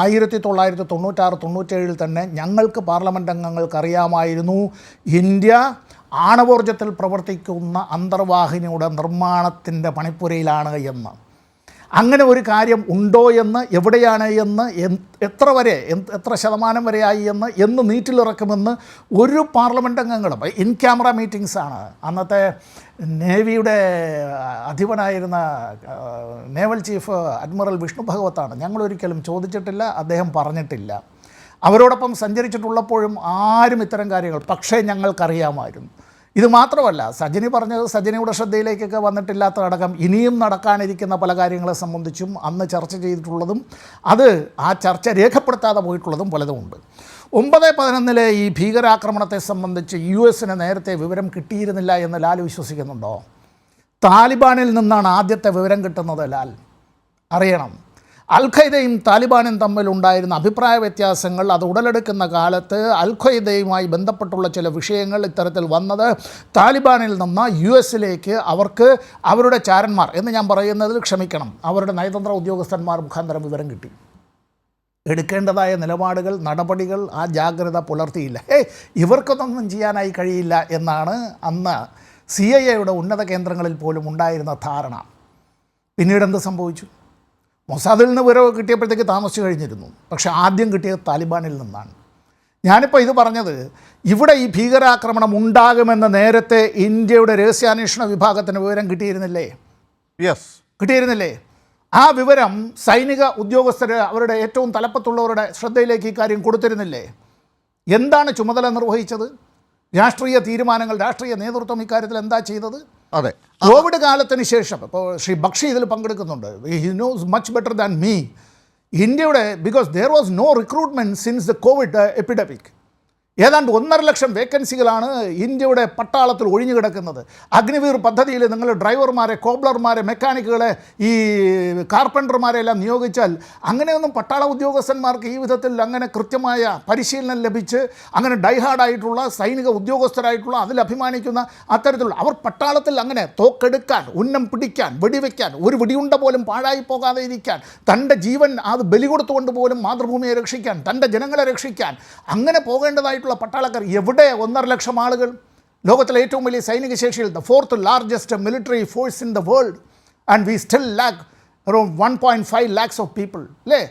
ആയിരത്തി തൊള്ളായിരത്തി തൊണ്ണൂറ്റാറ് തൊണ്ണൂറ്റേഴിൽ തന്നെ ഞങ്ങൾക്ക് പാർലമെന്റ് അംഗങ്ങൾക്ക് അറിയാമായിരുന്നു ഇന്ത്യ ആണവോർജത്തിൽ പ്രവർത്തിക്കുന്ന അന്തർവാഹിനിയുടെ നിർമ്മാണത്തിന്റെ പണിപ്പുരയിലാണ് എന്ന്. അങ്ങനെ ഒരു കാര്യം ഉണ്ടോ എന്ന് എവിടെയാണ് എന്ന് എത്ര വരെ എത്ര ശതമാനം വരെയായി എന്ന് എന്ന് നീറ്റിലിറക്കുമെന്ന് ഒരു പാർലമെന്റ് അംഗങ്ങളും ഇൻ ക്യാമറ മീറ്റിങ്സാണ് അന്നത്തെ നേവിയുടെ അധിപനായിരുന്ന നേവൽ ചീഫ് അഡ്മിറൽ വിഷ്ണു ഭഗവത്താണ്. ഞങ്ങളൊരിക്കലും ചോദിച്ചിട്ടില്ല അദ്ദേഹം പറഞ്ഞിട്ടില്ല. അവരോടൊപ്പം സഞ്ചരിച്ചിട്ടുള്ളപ്പോഴും ആരും ഇത്തരം കാര്യങ്ങൾ പക്ഷേ ഞങ്ങൾക്കറിയാമായിരുന്നു. ഇത് മാത്രമല്ല സജനി പറഞ്ഞത് സജനിയുടെ ശ്രദ്ധയിലേക്കൊക്കെ വന്നിട്ടില്ലാത്തതടക്കം ഇനിയും നടക്കാനിരിക്കുന്ന പല കാര്യങ്ങളെ സംബന്ധിച്ചും അന്ന് ചർച്ച ചെയ്തിട്ടുള്ളതും അത് ആ ചർച്ച രേഖപ്പെടുത്താതെ പോയിട്ടുള്ളതും പലതുമുണ്ട് ഒമ്പത് പതിനൊന്നിലെ ഈ ഭീകരാക്രമണത്തെ സംബന്ധിച്ച് യു എസിന് നേരത്തെ വിവരം കിട്ടിയിരുന്നില്ല എന്ന് ലാൽ വിശ്വസിക്കുന്നുണ്ടോ? താലിബാനിൽ നിന്നാണ് ആദ്യത്തെ വിവരം കിട്ടുന്നത് ലാൽ. അറിയണം. അൽ ഖയ്ദയും താലിബാനും തമ്മിലുണ്ടായിരുന്ന അഭിപ്രായ വ്യത്യാസങ്ങൾ അത് ഉടലെടുക്കുന്ന കാലത്ത് അൽ ഖയ്ദയുമായി ബന്ധപ്പെട്ടുള്ള ചില വിഷയങ്ങൾ ഇത്തരത്തിൽ വന്നത് താലിബാനിൽ നിന്ന് യു എസിലേക്ക് അവർക്ക് അവരുടെ ചാരന്മാർ എന്ന് ഞാൻ പറയുന്നതിൽ ക്ഷമിക്കണം. അവരുടെ നയതന്ത്ര ഉദ്യോഗസ്ഥന്മാർ മുഖാന്തരം വിവരം കിട്ടി. എടുക്കേണ്ടതായ നിലപാടുകൾ നടപടികൾ ആ ജാഗ്രത പുലർത്തിയില്ല. ഏയ് ഇവർക്കൊന്നും ചെയ്യാനായി കഴിയില്ല എന്നാണ് അന്ന് സി ഐ എയുടെ ഉന്നത കേന്ദ്രങ്ങളിൽ പോലും ഉണ്ടായിരുന്ന ധാരണ. പിന്നീട് എന്ത് സംഭവിച്ചു? മൊസാദിൽ നിന്ന് വിവരം കിട്ടിയപ്പോഴത്തേക്ക് താമസിച്ചു കഴിഞ്ഞിരുന്നു. പക്ഷെ ആദ്യം കിട്ടിയത് താലിബാനിൽ നിന്നാണ്. ഞാനിപ്പോൾ ഇത് പറഞ്ഞത് ഇവിടെ ഈ ഭീകരാക്രമണം ഉണ്ടാകുമെന്ന് നേരത്തെ ഇന്ത്യയുടെ രഹസ്യാന്വേഷണ വിഭാഗത്തിന് വിവരം കിട്ടിയിരുന്നില്ലേ? യെസ് കിട്ടിയിരുന്നില്ലേ? ആ വിവരം സൈനിക ഉദ്യോഗസ്ഥർ അവരുടെ ഏറ്റവും തലപ്പത്തുള്ളവരുടെ ശ്രദ്ധയിലേക്ക് ഈ കാര്യം കൊടുത്തിരുന്നില്ലേ? എന്താണ് ചുമതല നിർവഹിച്ചത്? രാഷ്ട്രീയ തീരുമാനങ്ങൾ രാഷ്ട്രീയ നേതൃത്വം ഇക്കാര്യത്തിൽ എന്താ ചെയ്തത്? അതെ. കോവിഡ് കാലത്തിന് ശേഷം ഇപ്പോൾ ശ്രീ ബക്ഷി ഇതിൽ പങ്കെടുക്കുന്നുണ്ട്. He knows much better than me ഇന്ത്യയുടെ because there was no recruitment since the covid epidemic ഏതാണ്ട് ഒന്നര ലക്ഷം വേക്കൻസികളാണ് ഇന്ത്യയുടെ പട്ടാളത്തിൽ ഒഴിഞ്ഞു കിടക്കുന്നത്. അഗ്നിവീർ പദ്ധതിയിൽ നിങ്ങൾ ഡ്രൈവർമാരെ കോബ്ലർമാരെ മെക്കാനിക്കുകളെ ഈ കാർപ്പന്റർമാരെ എല്ലാം നിയോഗിച്ചാൽ അങ്ങനെയൊന്നും പട്ടാള ഉദ്യോഗസ്ഥന്മാർക്ക് ഈ വിധത്തിൽ അങ്ങനെ കൃത്യമായ പരിശീലനം ലഭിച്ച് അങ്ങനെ ഡൈഹാർഡായിട്ടുള്ള സൈനിക ഉദ്യോഗസ്ഥരായിട്ടുള്ള അതിൽ അഭിമാനിക്കുന്ന അത്തരത്തിലുള്ള അവർ പട്ടാളത്തിൽ അങ്ങനെ തോക്കെടുക്കാൻ ഉന്നം പിടിക്കാൻ വെടിവെക്കാൻ ഒരു വെടിയുണ്ട പോലും പാഴായി പോകാതെ ഇരിക്കാൻ തന്റെ ജീവൻ അത് ബലി കൊടുത്തുകൊണ്ട് പോലും മാതൃഭൂമിയെ രക്ഷിക്കാൻ തന്റെ ജനങ്ങളെ രക്ഷിക്കാൻ അങ്ങനെ പോകേണ്ടതായിട്ടുള്ള പട്ടാളക്കാർ എവിടെ ഒന്നര ലക്ഷം ആളുകൾ ലോകത്തിലെ ഏറ്റവും വലിയ സൈനിക ശേഷിയിൽ the fourth largest military force in the world and we still lack around one point five lakhs of people അല്ലേ